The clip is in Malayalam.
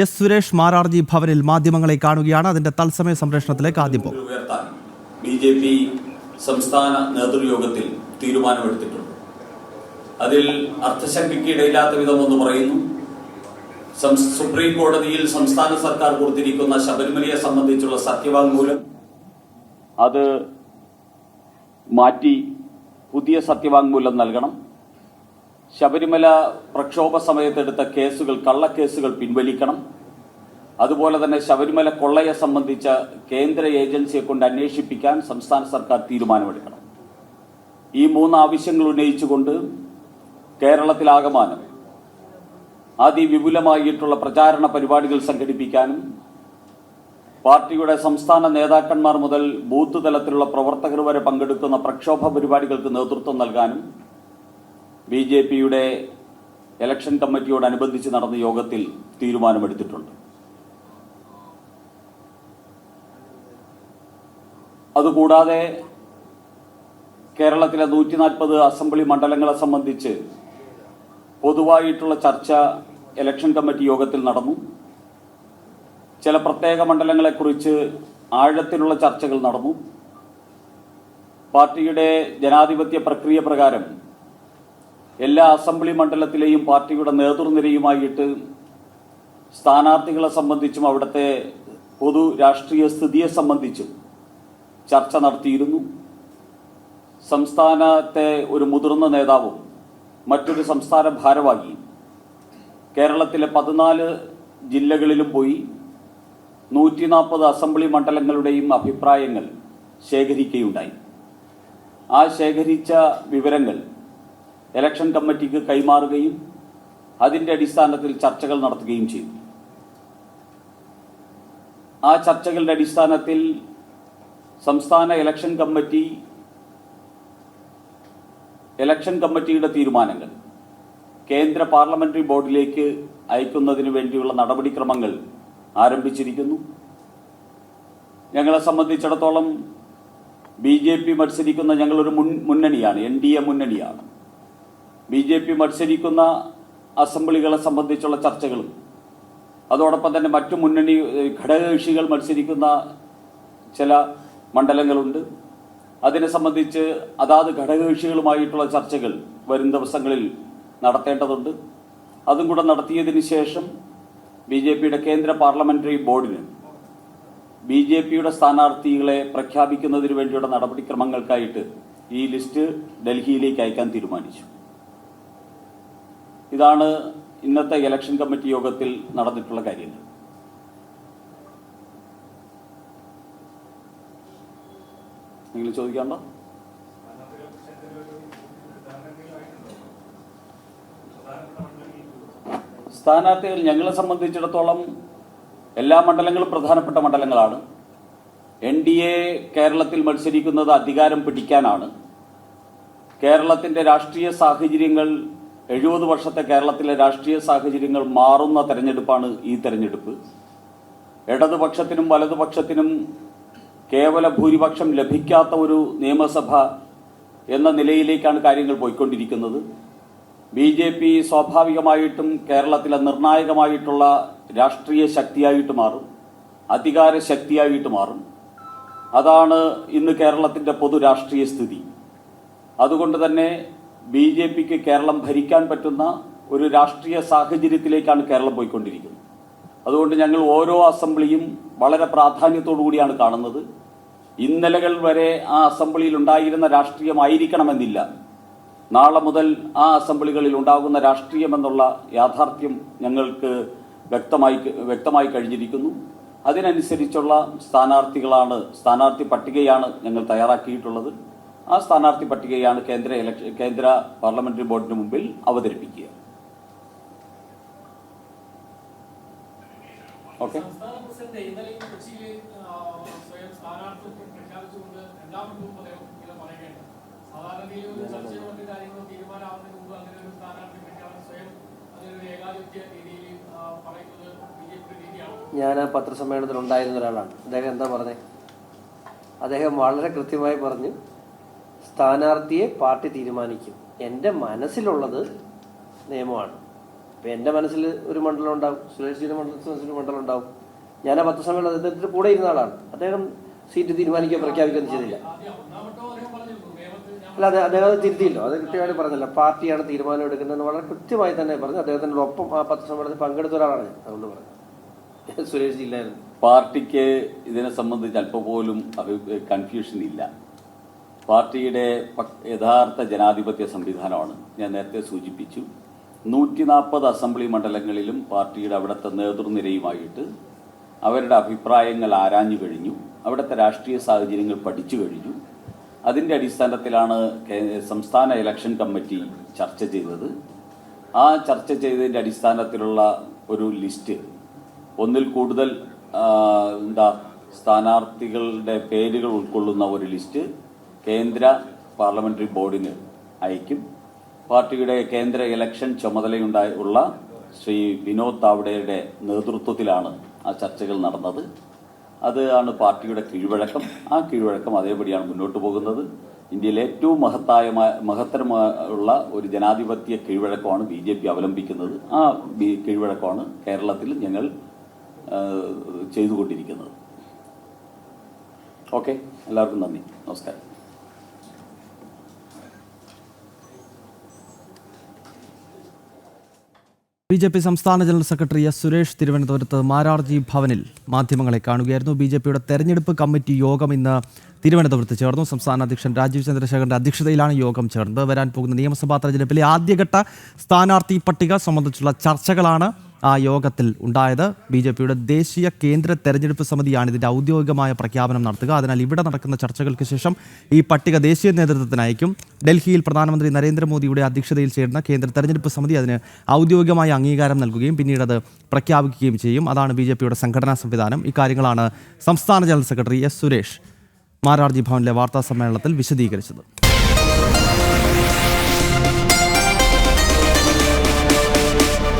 എസ് സുരേഷ് മാരാർജി ഭവനിൽ മാധ്യമങ്ങളെ കാണുകയാണ്. അതിന്റെ തത്സമയ സംപ്രേഷണത്തിലേക്ക് ആദ്യം പോകും. ബി ജെ പി സംസ്ഥാന നേതൃയോഗത്തിൽ തീരുമാനമെടുത്തിട്ടുണ്ട്. അതിൽ അർത്ഥശക്തിക്ക് ഇടയില്ലാത്ത വിധം ഒന്ന് പറയുന്നു. സുപ്രീം കോടതിയിൽ സംസ്ഥാന സർക്കാർ കൊടുത്തിരിക്കുന്ന ശബരിമലയെ സംബന്ധിച്ചുള്ള സത്യവാങ്മൂലം അത് മാറ്റി പുതിയ സത്യവാങ്മൂലം നൽകണം. ശബരിമല പ്രക്ഷോഭ സമയത്തെടുത്ത കേസുകൾ കള്ളക്കേസുകൾ പിൻവലിക്കണം. അതുപോലെ തന്നെ ശബരിമല കൊള്ളയെ സംബന്ധിച്ച കേന്ദ്ര ഏജൻസിയെ കൊണ്ട് അന്വേഷിപ്പിക്കാൻ സംസ്ഥാന സർക്കാർ തീരുമാനമെടുക്കണം. ഈ മൂന്ന് ആവശ്യങ്ങൾ ഉന്നയിച്ചുകൊണ്ട് കേരളത്തിലാകമാനം അതിവിപുലമായിട്ടുള്ള പ്രചാരണ പരിപാടികൾ സംഘടിപ്പിക്കാനും പാർട്ടിയുടെ സംസ്ഥാന നേതാക്കന്മാർ മുതൽ ബൂത്ത് തലത്തിലുള്ള പ്രവർത്തകർ വരെ പങ്കെടുക്കുന്ന പ്രക്ഷോഭ പരിപാടികൾക്ക് നേതൃത്വം നൽകാനും ബി ജെ പിയുടെ ഇലക്ഷൻ കമ്മിറ്റിയോടനുബന്ധിച്ച് നടന്ന യോഗത്തിൽ തീരുമാനമെടുത്തിട്ടുണ്ട്. അതുകൂടാതെ കേരളത്തിലെ നൂറ്റി നാൽപ്പത് അസംബ്ലി മണ്ഡലങ്ങളെ സംബന്ധിച്ച് പൊതുവായിട്ടുള്ള ചർച്ച ഇലക്ഷൻ കമ്മിറ്റി യോഗത്തിൽ നടന്നു. ചില പ്രത്യേക മണ്ഡലങ്ങളെക്കുറിച്ച് ആഴത്തിലുള്ള ചർച്ചകൾ നടന്നു. പാർട്ടിയുടെ ജനാധിപത്യ പ്രക്രിയ പ്രകാരം എല്ലാ അസംബ്ലി മണ്ഡലത്തിലെയും പാർട്ടിയുടെ നേതൃനിരയുമായിട്ട് സ്ഥാനാർത്ഥികളെ സംബന്ധിച്ചും അവിടുത്തെ പൊതു രാഷ്ട്രീയ സ്ഥിതിയെ സംബന്ധിച്ചും ചർച്ച നടത്തിയിരുന്നു. സംസ്ഥാനത്തെ ഒരു മുതിർന്ന നേതാവും മറ്റൊരു സംസ്ഥാന ഭാരവാഹിയും കേരളത്തിലെ പതിനാല് ജില്ലകളിലും പോയി നൂറ്റി നാൽപ്പത് അസംബ്ലി മണ്ഡലങ്ങളുടെയും അഭിപ്രായങ്ങൾ ശേഖരിക്കുകയുണ്ടായി. ആ ശേഖരിച്ച വിവരങ്ങൾ ഇലക്ഷൻ കമ്മിറ്റിക്ക് കൈമാറുകയും അതിന്റെ അടിസ്ഥാനത്തിൽ ചർച്ചകൾ നടത്തുകയും ചെയ്തു. ആ ചർച്ചകളുടെ അടിസ്ഥാനത്തിൽ സംസ്ഥാന ഇലക്ഷൻ കമ്മിറ്റി ഇലക്ഷൻ കമ്മിറ്റിയുടെ തീരുമാനങ്ങൾ കേന്ദ്ര പാർലമെന്ററി ബോർഡിലേക്ക് അയക്കുന്നതിന് വേണ്ടിയുള്ള നടപടിക്രമങ്ങൾ ആരംഭിച്ചിരിക്കുന്നു. ഞങ്ങളെ സംബന്ധിച്ചിടത്തോളം ബി ജെ പി മത്സരിക്കുന്ന ഞങ്ങളൊരു മുൻ മുന്നണിയാണ് എൻ ഡി എ മുന്നണിയാണ്. ബി ജെ പി മത്സരിക്കുന്ന അസംബ്ലികളെ സംബന്ധിച്ചുള്ള ചർച്ചകളും അതോടൊപ്പം തന്നെ മറ്റു മുന്നണി ഘടകകക്ഷികൾ മത്സരിക്കുന്ന ചില മണ്ഡലങ്ങളുണ്ട്. അതിനെ സംബന്ധിച്ച് അതാത് ഘടകകക്ഷികളുമായിട്ടുള്ള ചർച്ചകൾ വരും ദിവസങ്ങളിൽ നടത്തേണ്ടതുണ്ട്. അതും കൂടെ നടത്തിയതിന് ശേഷം ബി ജെ പിയുടെ കേന്ദ്ര പാർലമെന്ററി ബോർഡിന് ബി ജെ പിയുടെ സ്ഥാനാർത്ഥികളെ പ്രഖ്യാപിക്കുന്നതിന് വേണ്ടിയുള്ള നടപടിക്രമങ്ങൾക്കായിട്ട് ഈ ലിസ്റ്റ് ഡൽഹിയിലേക്ക് അയക്കാൻ തീരുമാനിച്ചു. ഇതാണ് ഇന്നത്തെ ഇലക്ഷൻ കമ്മിറ്റി യോഗത്തിൽ നടന്നിട്ടുള്ള കാര്യങ്ങൾ. നിങ്ങൾ ചോദിക്കാണ്ടോ സ്ഥാനാർത്ഥികൾ ഞങ്ങളെ സംബന്ധിച്ചിടത്തോളം എല്ലാ മണ്ഡലങ്ങളും പ്രധാനപ്പെട്ട മണ്ഡലങ്ങളാണ്. എൻ ഡി എ കേരളത്തിൽ മത്സരിക്കുന്നത് അധികാരം പിടിക്കാനാണ്. കേരളത്തിന്റെ രാഷ്ട്രീയ സാഹചര്യങ്ങൾ എഴുപത് വർഷത്തെ കേരളത്തിലെ രാഷ്ട്രീയ സാഹചര്യങ്ങൾ മാറുന്ന തെരഞ്ഞെടുപ്പാണ് ഈ തെരഞ്ഞെടുപ്പ്. ഇടതുപക്ഷത്തിനും വലതുപക്ഷത്തിനും കേവല ഭൂരിപക്ഷം ലഭിക്കാത്ത ഒരു നിയമസഭ എന്ന നിലയിലേക്കാണ് കാര്യങ്ങൾ പോയിക്കൊണ്ടിരിക്കുന്നത്. ബി ജെ പി സ്വാഭാവികമായിട്ടും കേരളത്തിലെ നിർണായകമായിട്ടുള്ള രാഷ്ട്രീയ ശക്തിയായിട്ട് മാറും അധികാര ശക്തിയായിട്ട് മാറും. അതാണ് ഇന്ന് കേരളത്തിന്റെ പൊതു രാഷ്ട്രീയ സ്ഥിതി. അതുകൊണ്ട് തന്നെ ബി ജെ പിക്ക് കേരളം ഭരിക്കാൻ പറ്റുന്ന ഒരു രാഷ്ട്രീയ സാഹചര്യത്തിലേക്കാണ് കേരളം പോയിക്കൊണ്ടിരിക്കുന്നത്. അതുകൊണ്ട് ഞങ്ങൾ ഓരോ അസംബ്ലിയും വളരെ പ്രാധാന്യത്തോടു കൂടിയാണ് കാണുന്നത്. ഇന്നലകൾ വരെ ആ അസംബ്ലിയിൽ ഉണ്ടായിരുന്ന രാഷ്ട്രീയമായിരിക്കണമെന്നില്ല. നാളെ മുതൽ ആ അസംബ്ലികളിൽ ഉണ്ടാകുന്ന രാഷ്ട്രീയമെന്നുള്ള യാഥാർത്ഥ്യം ഞങ്ങൾക്ക് വ്യക്തമായി വ്യക്തമായി കഴിഞ്ഞിരിക്കുന്നു. അതിനനുസരിച്ചുള്ള സ്ഥാനാർത്ഥികളാണ് സ്ഥാനാർത്ഥി പട്ടികയാണ് ഞങ്ങൾ തയ്യാറാക്കിയിട്ടുള്ളത്. ആ സ്ഥാനാർത്ഥി പട്ടികയാണ് കേന്ദ്ര ഇലക്ഷൻ കേന്ദ്ര പാർലമെന്ററി ബോർഡിന് മുമ്പിൽ അവതരിപ്പിക്കുക. ഓക്കെ. ഞാൻ ആ പത്രസമ്മേളനത്തിൽ ഉണ്ടായിരുന്ന ഒരാളാണ്. അദ്ദേഹം എന്താ പറഞ്ഞത് അദ്ദേഹം വളരെ കൃത്യമായി പറഞ്ഞു സ്ഥാനാർത്ഥിയെ പാർട്ടി തീരുമാനിക്കും. എന്റെ മനസ്സിലുള്ളത് നിയമമാണ്. ഇപ്പം എന്റെ മനസ്സിൽ ഒരു മണ്ഡലം ഉണ്ടാവും. സുരേഷിന്റെ മണ്ഡലത്തിൽ ഒരു മണ്ഡലം ഉണ്ടാവും. ഞാൻ ആ പത്രസമ്മേളനം അദ്ദേഹത്തിന്റെ കൂടെ ഇരുന്ന ആളാണ്. അദ്ദേഹം സീറ്റ് തീരുമാനിക്കുക പ്രഖ്യാപിക്കുകയൊന്നും ചെയ്തില്ല. അല്ല അതെ അദ്ദേഹം അത് തിരുത്തിയില്ലോ. അത് കൃത്യമായിട്ട് പറഞ്ഞില്ല. പാർട്ടിയാണ് തീരുമാനം എടുക്കുന്നതെന്ന് വളരെ കൃത്യമായി തന്നെ പറഞ്ഞു. അദ്ദേഹത്തിന്റെ ഒപ്പം ആ പത്രസമ്മേളനത്തിൽ പങ്കെടുത്ത ഒരാളാണ് അതുകൊണ്ട് പറഞ്ഞു. സുരേഷ് ജില്ലായിരുന്നു. പാർട്ടിക്ക് ഇതിനെ സംബന്ധിച്ച് അല്പം പോലും കൺഫ്യൂഷൻ ഇല്ല. പാർട്ടിയുടെ യഥാർത്ഥ ജനാധിപത്യ സംവിധാനമാണ്. ഞാൻ നേരത്തെ സൂചിപ്പിച്ചു. നൂറ്റി നാൽപ്പത് അസംബ്ലി മണ്ഡലങ്ങളിലും പാർട്ടിയുടെ അവിടുത്തെ നേതൃനിരയുമായിട്ട് അവരുടെ അഭിപ്രായങ്ങൾ ആരാഞ്ഞു കഴിഞ്ഞു. അവിടുത്തെ രാഷ്ട്രീയ സാഹചര്യങ്ങൾ പഠിച്ചു കഴിഞ്ഞു. അതിന്റെ അടിസ്ഥാനത്തിലാണ് സംസ്ഥാന ഇലക്ഷൻ കമ്മിറ്റി ചർച്ച ചെയ്തത്. ആ ചർച്ച ചെയ്തതിന്റെ അടിസ്ഥാനത്തിലുള്ള ഒരു ലിസ്റ്റ്. ഒന്നിൽ കൂടുതൽ എന്താ സ്ഥാനാർത്ഥികളുടെ പേരുകൾ ഉൾക്കൊള്ളുന്ന ഒരു ലിസ്റ്റ്. കേന്ദ്ര പാർലമെന്ററി ബോർഡിന് അയക്കും. പാർട്ടിയുടെ കേന്ദ്ര ഇലക്ഷൻ ചുമതലയുണ്ടായി ഉള്ള ശ്രീ വിനോദ് താവ്ഡേയുടെ നേതൃത്വത്തിലാണ് ആ ചർച്ചകൾ നടന്നത്. അതാണ് പാർട്ടിയുടെ കീഴ്വഴക്കം. ആ കീഴ്വഴക്കം അതേപടിയാണ് മുന്നോട്ട് പോകുന്നത്. ഇന്ത്യയിലെ ഏറ്റവും മഹത്തായ മഹത്തരമുള്ള ഒരു ജനാധിപത്യ കീഴ്വഴക്കമാണ് ബി ജെ പി അവലംബിക്കുന്നത്. ആ കീഴ്വഴക്കമാണ് കേരളത്തിൽ ഞങ്ങൾ ചെയ്തുകൊണ്ടിരിക്കുന്നത്. ഓക്കെ. എല്ലാവർക്കും നന്ദി. നമസ്കാരം. ബി ജെ പി സംസ്ഥാന ജനറൽ സെക്രട്ടറി എസ് സുരേഷ് തിരുവനന്തപുരത്ത് മാരാർജി ഭവനിൽ മാധ്യമങ്ങളെ കാണുകയായിരുന്നു. ബി ജെ പിയുടെ തെരഞ്ഞെടുപ്പ് കമ്മിറ്റി യോഗം ഇന്ന് തിരുവനന്തപുരത്ത് ചേർന്നു. സംസ്ഥാന അധ്യക്ഷൻ രാജീവ് ചന്ദ്രശേഖരന്റെ അധ്യക്ഷതയിലാണ് യോഗം ചേർന്നത്. വരാൻ പോകുന്ന നിയമസഭാ തെരഞ്ഞെടുപ്പിലെ ആദ്യഘട്ട സ്ഥാനാർത്ഥി പട്ടിക സംബന്ധിച്ചുള്ള ചർച്ചകളാണ് ആ യോഗത്തിൽ ഉണ്ടായത് ബി ജെ പിയുടെ ദേശീയ കേന്ദ്ര തെരഞ്ഞെടുപ്പ് സമിതിയാണ് ഇതിന്റെ ഔദ്യോഗികമായ പ്രഖ്യാപനം നടത്തുക. അതിനാൽ ഇവിടെ നടക്കുന്ന ചർച്ചകൾക്ക് ശേഷം ഈ പട്ടിക ദേശീയ നേതൃത്വത്തിന് അയക്കും ഡൽഹിയിൽ പ്രധാനമന്ത്രി നരേന്ദ്രമോദിയുടെ അധ്യക്ഷതയിൽ ചേരുന്ന കേന്ദ്ര തെരഞ്ഞെടുപ്പ് സമിതി അതിന് ഔദ്യോഗികമായ അംഗീകാരം നൽകുകയും പിന്നീട് അത് പ്രഖ്യാപിക്കുകയും ചെയ്യും. അതാണ് ബി ജെ പിയുടെ സംഘടനാ സംവിധാനം. ഇക്കാര്യങ്ങളാണ് സംസ്ഥാന general secretary S Suresh Mararji ഭവനിലെ വാർത്താ സമ്മേളനത്തിൽ വിശദീകരിച്ചത്.